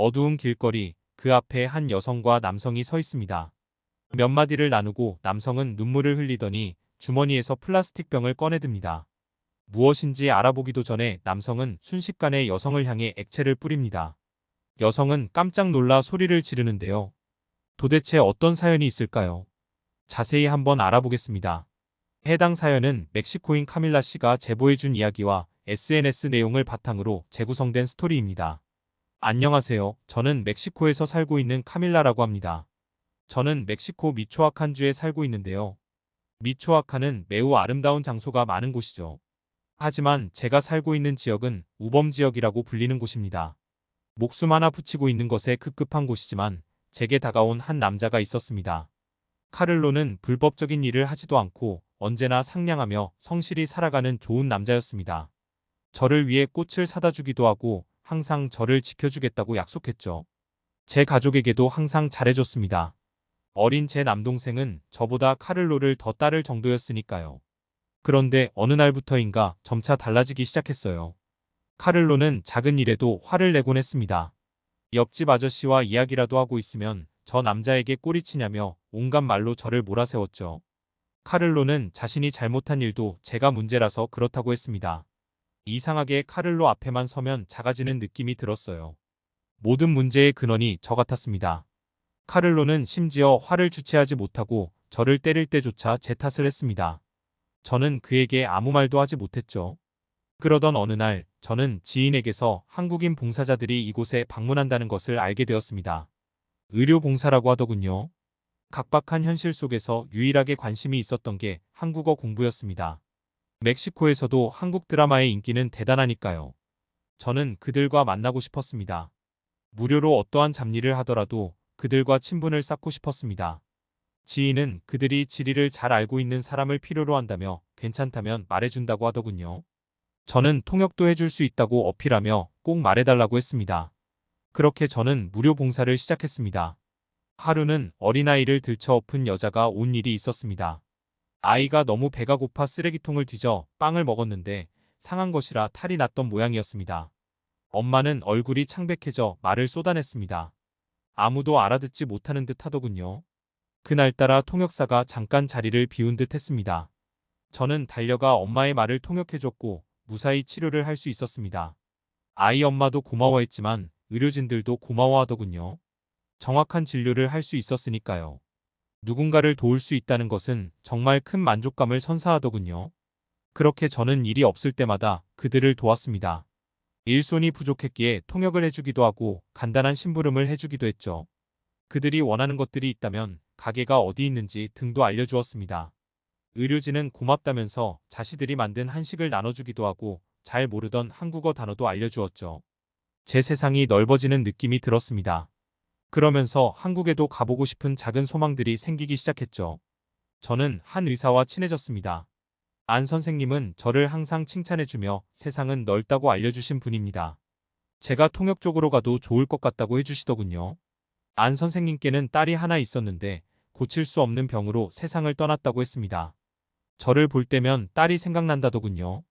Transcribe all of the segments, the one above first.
어두운 길거리, 그 앞에 한 여성과 남성이 서 있습니다. 몇 마디를 나누고 남성은 눈물을 흘리더니 주머니에서 플라스틱 병을 꺼내듭니다. 무엇인지 알아보기도 전에 남성은 순식간에 여성을 향해 액체를 뿌립니다. 여성은 깜짝 놀라 소리를 지르는데요. 도대체 어떤 사연이 있을까요? 자세히 한번 알아보겠습니다. 해당 사연은 멕시코인 카밀라 씨가 제보해준 이야기와 SNS 내용을 바탕으로 재구성된 스토리입니다. 안녕하세요. 저는 멕시코에서 살고 있는 카밀라라고 합니다. 저는 멕시코 미초아칸주에 살고 있는데요. 미초아칸은 매우 아름다운 장소가 많은 곳이죠. 하지만 제가 살고 있는 지역은 우범 지역이라고 불리는 곳입니다. 목숨 하나 붙이고 있는 것에 급급한 곳이지만 제게 다가온 한 남자가 있었습니다. 카를로는 불법적인 일을 하지도 않고 언제나 상냥하며 성실히 살아가는 좋은 남자였습니다. 저를 위해 꽃을 사다 주기도 하고 항상 저를 지켜주겠다고 약속했죠. 제 가족에게도 항상 잘해줬습니다. 어린 제 남동생은 저보다 카를로를 더 따를 정도였으니까요. 그런데 어느 날부터인가 점차 달라지기 시작했어요. 카를로는 작은 일에도 화를 내곤 했습니다. 옆집 아저씨와 이야기라도 하고 있으면 저 남자에게 꼬리치냐며 온갖 말로 저를 몰아세웠죠. 카를로는 자신이 잘못한 일도 제가 문제라서 그렇다고 했습니다. 이상하게 카를로 앞에만 서면 작아지는 느낌이 들었어요. 모든 문제의 근원이 저 같았습니다. 카를로는 심지어 화를 주체하지 못하고 저를 때릴 때조차 제 탓을 했습니다. 저는 그에게 아무 말도 하지 못했죠. 그러던 어느 날 저는 지인에게서 한국인 봉사자들이 이곳에 방문한다는 것을 알게 되었습니다. 의료 봉사라고 하더군요. 각박한 현실 속에서 유일하게 관심이 있었던 게 한국어 공부였습니다. 멕시코에서도 한국 드라마의 인기는 대단하니까요. 저는 그들과 만나고 싶었습니다. 무료로 어떠한 잡일을 하더라도 그들과 친분을 쌓고 싶었습니다. 지인은 그들이 지리를 잘 알고 있는 사람을 필요로 한다며 괜찮다면 말해준다고 하더군요. 저는 통역도 해줄 수 있다고 어필하며 꼭 말해달라고 했습니다. 그렇게 저는 무료 봉사를 시작했습니다. 하루는 어린아이를 들쳐 엎은 여자가 온 일이 있었습니다. 아이가 너무 배가 고파 쓰레기통을 뒤져 빵을 먹었는데 상한 것이라 탈이 났던 모양이었습니다. 엄마는 얼굴이 창백해져 말을 쏟아냈습니다. 아무도 알아듣지 못하는 듯 하더군요. 그날따라 통역사가 잠깐 자리를 비운 듯 했습니다. 저는 달려가 엄마의 말을 통역해줬고 무사히 치료를 할 수 있었습니다. 아이 엄마도 고마워했지만 의료진들도 고마워하더군요. 정확한 진료를 할 수 있었으니까요. 누군가를 도울 수 있다는 것은 정말 큰 만족감을 선사하더군요. 그렇게 저는 일이 없을 때마다 그들을 도왔습니다. 일손이 부족했기에 통역을 해주기도 하고 간단한 심부름을 해주기도 했죠. 그들이 원하는 것들이 있다면 가게가 어디 있는지 등도 알려주었습니다. 의료진은 고맙다면서 자신들이 만든 한식을 나눠주기도 하고 잘 모르던 한국어 단어도 알려주었죠. 제 세상이 넓어지는 느낌이 들었습니다. 그러면서 한국에도 가보고 싶은 작은 소망들이 생기기 시작했죠. 저는 한 의사와 친해졌습니다. 안 선생님은 저를 항상 칭찬해주며 세상은 넓다고 알려주신 분입니다. 제가 통역 쪽으로 가도 좋을 것 같다고 해주시더군요. 안 선생님께는 딸이 하나 있었는데 고칠 수 없는 병으로 세상을 떠났다고 했습니다. 저를 볼 때면 딸이 생각난다더군요.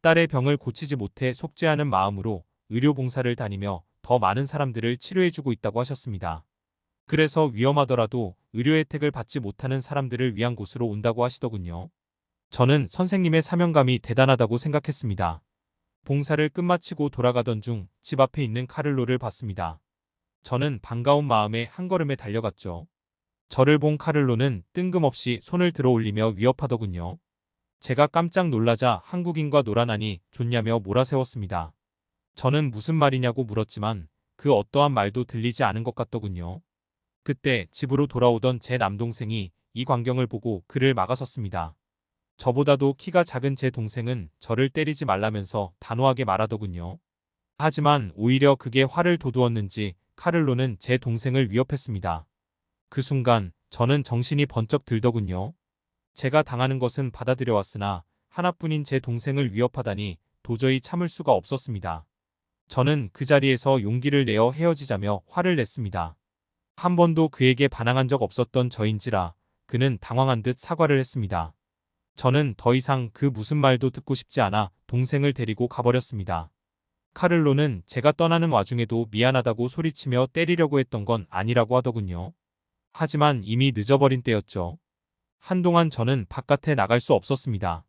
딸의 병을 고치지 못해 속죄하는 마음으로 의료봉사를 다니며 더 많은 사람들을 치료해주고 있다고 하셨습니다. 그래서 위험하더라도 의료 혜택을 받지 못하는 사람들을 위한 곳으로 온다고 하시더군요. 저는 선생님의 사명감이 대단하다고 생각했습니다. 봉사를 끝마치고 돌아가던 중 집 앞에 있는 카를로를 봤습니다. 저는 반가운 마음에 한 걸음에 달려갔죠. 저를 본 카를로는 뜬금없이 손을 들어 올리며 위협하더군요. 제가 깜짝 놀라자 한국인과 놀아나니 좋냐며 몰아세웠습니다. 저는 무슨 말이냐고 물었지만 그 어떠한 말도 들리지 않은 것 같더군요. 그때 집으로 돌아오던 제 남동생이 이 광경을 보고 그를 막아섰습니다. 저보다도 키가 작은 제 동생은 저를 때리지 말라면서 단호하게 말하더군요. 하지만 오히려 그게 화를 돋우었는지 카를로는 제 동생을 위협했습니다. 그 순간 저는 정신이 번쩍 들더군요. 제가 당하는 것은 받아들여왔으나 하나뿐인 제 동생을 위협하다니 도저히 참을 수가 없었습니다. 저는 그 자리에서 용기를 내어 헤어지자며 화를 냈습니다. 한 번도 그에게 반항한 적 없었던 저인지라 그는 당황한 듯 사과를 했습니다. 저는 더 이상 그 무슨 말도 듣고 싶지 않아 동생을 데리고 가버렸습니다. 카를로는 제가 떠나는 와중에도 미안하다고 소리치며 때리려고 했던 건 아니라고 하더군요. 하지만 이미 늦어버린 때였죠. 한동안 저는 바깥에 나갈 수 없었습니다.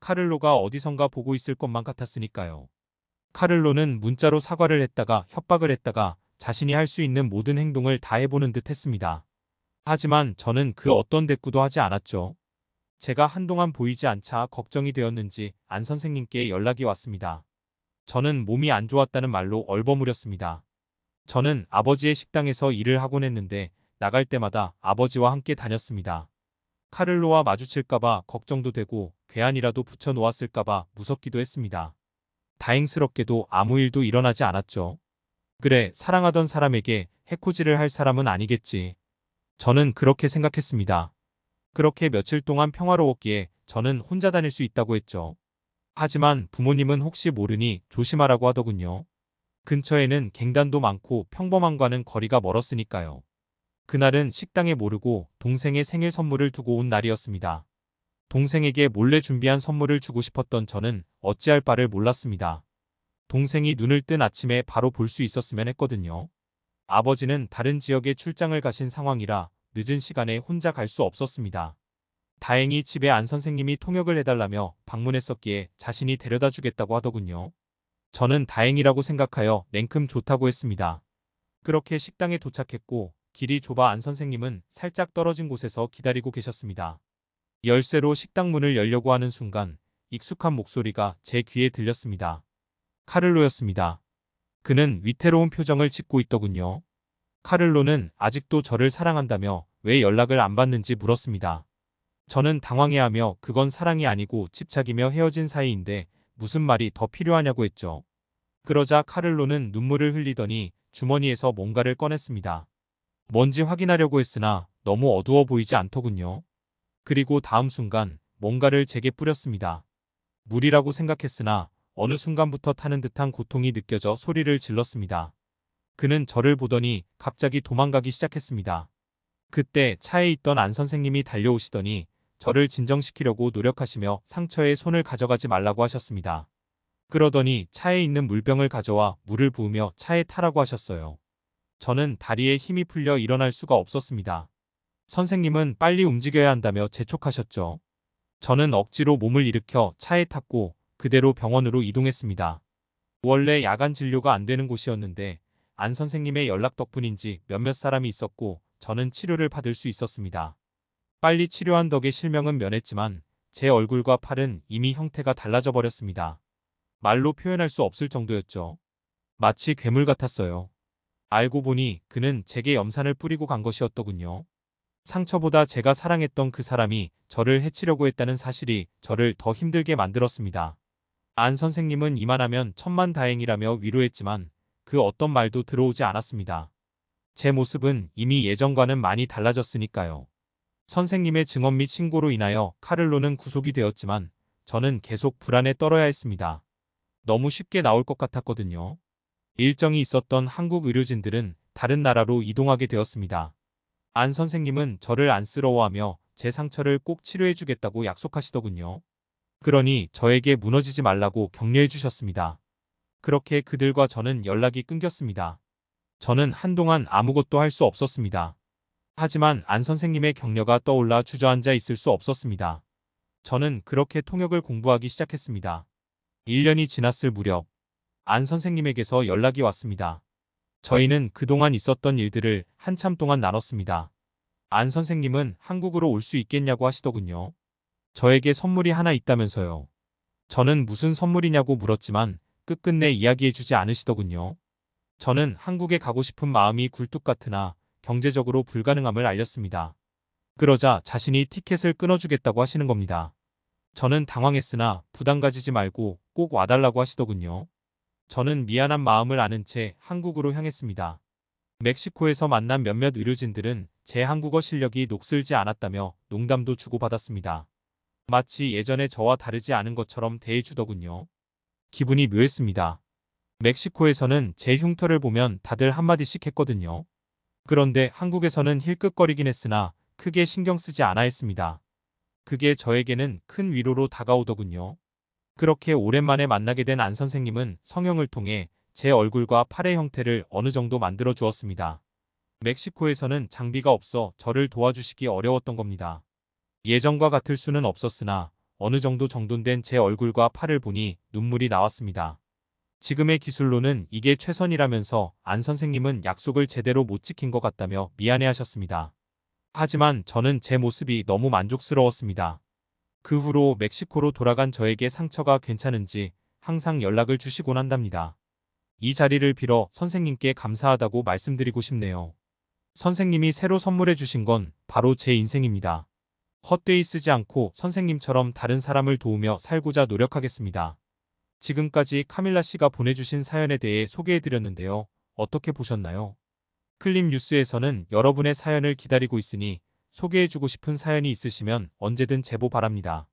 카를로가 어디선가 보고 있을 것만 같았으니까요. 카를로는 문자로 사과를 했다가 협박을 했다가 자신이 할 수 있는 모든 행동을 다 해보는 듯 했습니다. 하지만 저는 그 어떤 대꾸도 하지 않았죠. 제가 한동안 보이지 않자 걱정이 되었는지 안 선생님께 연락이 왔습니다. 저는 몸이 안 좋았다는 말로 얼버무렸습니다. 저는 아버지의 식당에서 일을 하곤 했는데 나갈 때마다 아버지와 함께 다녔습니다. 카를로와 마주칠까봐 걱정도 되고 괴한이라도 붙여놓았을까봐 무섭기도 했습니다. 다행스럽게도 아무 일도 일어나지 않았죠. 그래, 사랑하던 사람에게 해코지를 할 사람은 아니겠지. 저는 그렇게 생각했습니다. 그렇게 며칠 동안 평화로웠기에 저는 혼자 다닐 수 있다고 했죠. 하지만 부모님은 혹시 모르니 조심하라고 하더군요. 근처에는 갱단도 많고 평범한과는 거리가 멀었으니까요. 그날은 식당에 모르고 동생의 생일 선물을 두고 온 날이었습니다. 동생에게 몰래 준비한 선물을 주고 싶었던 저는 어찌할 바를 몰랐습니다. 동생이 눈을 뜬 아침에 바로 볼 수 있었으면 했거든요. 아버지는 다른 지역에 출장을 가신 상황이라 늦은 시간에 혼자 갈 수 없었습니다. 다행히 집에 안 선생님이 통역을 해달라며 방문했었기에 자신이 데려다 주겠다고 하더군요. 저는 다행이라고 생각하여 냉큼 좋다고 했습니다. 그렇게 식당에 도착했고 길이 좁아 안 선생님은 살짝 떨어진 곳에서 기다리고 계셨습니다. 열쇠로 식당 문을 열려고 하는 순간 익숙한 목소리가 제 귀에 들렸습니다. 카를로였습니다. 그는 위태로운 표정을 짓고 있더군요. 카를로는 아직도 저를 사랑한다며 왜 연락을 안 받는지 물었습니다. 저는 당황해하며 그건 사랑이 아니고 집착이며 헤어진 사이인데 무슨 말이 더 필요하냐고 했죠. 그러자 카를로는 눈물을 흘리더니 주머니에서 뭔가를 꺼냈습니다. 뭔지 확인하려고 했으나 너무 어두워 보이지 않더군요. 그리고 다음 순간 뭔가를 제게 뿌렸습니다. 물이라고 생각했으나 어느 순간부터 타는 듯한 고통이 느껴져 소리를 질렀습니다. 그는 저를 보더니 갑자기 도망가기 시작했습니다. 그때 차에 있던 안 선생님이 달려오시더니 저를 진정시키려고 노력하시며 상처에 손을 가져가지 말라고 하셨습니다. 그러더니 차에 있는 물병을 가져와 물을 부으며 차에 타라고 하셨어요. 저는 다리에 힘이 풀려 일어날 수가 없었습니다. 선생님은 빨리 움직여야 한다며 재촉하셨죠. 저는 억지로 몸을 일으켜 차에 탔고 그대로 병원으로 이동했습니다. 원래 야간 진료가 안 되는 곳이었는데 안 선생님의 연락 덕분인지 몇몇 사람이 있었고 저는 치료를 받을 수 있었습니다. 빨리 치료한 덕에 실명은 면했지만 제 얼굴과 팔은 이미 형태가 달라져 버렸습니다. 말로 표현할 수 없을 정도였죠. 마치 괴물 같았어요. 알고 보니 그는 제게 염산을 뿌리고 간 것이었더군요. 상처보다 제가 사랑했던 그 사람이 저를 해치려고 했다는 사실이 저를 더 힘들게 만들었습니다. 안 선생님은 이만하면 천만 다행이라며 위로했지만 그 어떤 말도 들어오지 않았습니다. 제 모습은 이미 예전과는 많이 달라졌으니까요. 선생님의 증언 및 신고로 인하여 카를로는 구속이 되었지만 저는 계속 불안에 떨어야 했습니다. 너무 쉽게 나올 것 같았거든요. 일정이 있었던 한국 의료진들은 다른 나라로 이동하게 되었습니다. 안 선생님은 저를 안쓰러워하며 제 상처를 꼭 치료해 주겠다고 약속하시더군요. 그러니 저에게 무너지지 말라고 격려해 주셨습니다. 그렇게 그들과 저는 연락이 끊겼습니다. 저는 한동안 아무것도 할 수 없었습니다. 하지만 안 선생님의 격려가 떠올라 주저앉아 있을 수 없었습니다. 저는 그렇게 통역을 공부하기 시작했습니다. 1년이 지났을 무렵 안 선생님에게서 연락이 왔습니다. 저희는 그동안 있었던 일들을 한참 동안 나눴습니다. 안 선생님은 한국으로 올 수 있겠냐고 하시더군요. 저에게 선물이 하나 있다면서요. 저는 무슨 선물이냐고 물었지만 끝끝내 이야기해주지 않으시더군요. 저는 한국에 가고 싶은 마음이 굴뚝 같으나 경제적으로 불가능함을 알렸습니다. 그러자 자신이 티켓을 끊어주겠다고 하시는 겁니다. 저는 당황했으나 부담 가지지 말고 꼭 와달라고 하시더군요. 저는 미안한 마음을 아는 채 한국으로 향했습니다. 멕시코에서 만난 몇몇 의료진들은 제 한국어 실력이 녹슬지 않았다며 농담도 주고받았습니다. 마치 예전에 저와 다르지 않은 것처럼 대해주더군요. 기분이 묘했습니다. 멕시코에서는 제 흉터를 보면 다들 한마디씩 했거든요. 그런데 한국에서는 힐끗거리긴 했으나 크게 신경 쓰지 않아 했습니다. 그게 저에게는 큰 위로로 다가오더군요. 그렇게 오랜만에 만나게 된 안 선생님은 성형을 통해 제 얼굴과 팔의 형태를 어느 정도 만들어 주었습니다. 멕시코에서는 장비가 없어 저를 도와주시기 어려웠던 겁니다. 예전과 같을 수는 없었으나 어느 정도 정돈된 제 얼굴과 팔을 보니 눈물이 나왔습니다. 지금의 기술로는 이게 최선이라면서 안 선생님은 약속을 제대로 못 지킨 것 같다며 미안해하셨습니다. 하지만 저는 제 모습이 너무 만족스러웠습니다. 그 후로 멕시코로 돌아간 저에게 상처가 괜찮은지 항상 연락을 주시곤 한답니다. 이 자리를 빌어 선생님께 감사하다고 말씀드리고 싶네요. 선생님이 새로 선물해 주신 건 바로 제 인생입니다. 헛되이 쓰지 않고 선생님처럼 다른 사람을 도우며 살고자 노력하겠습니다. 지금까지 카밀라 씨가 보내주신 사연에 대해 소개해드렸는데요. 어떻게 보셨나요? 클립 뉴스에서는 여러분의 사연을 기다리고 있으니 소개해주고 싶은 사연이 있으시면 언제든 제보 바랍니다.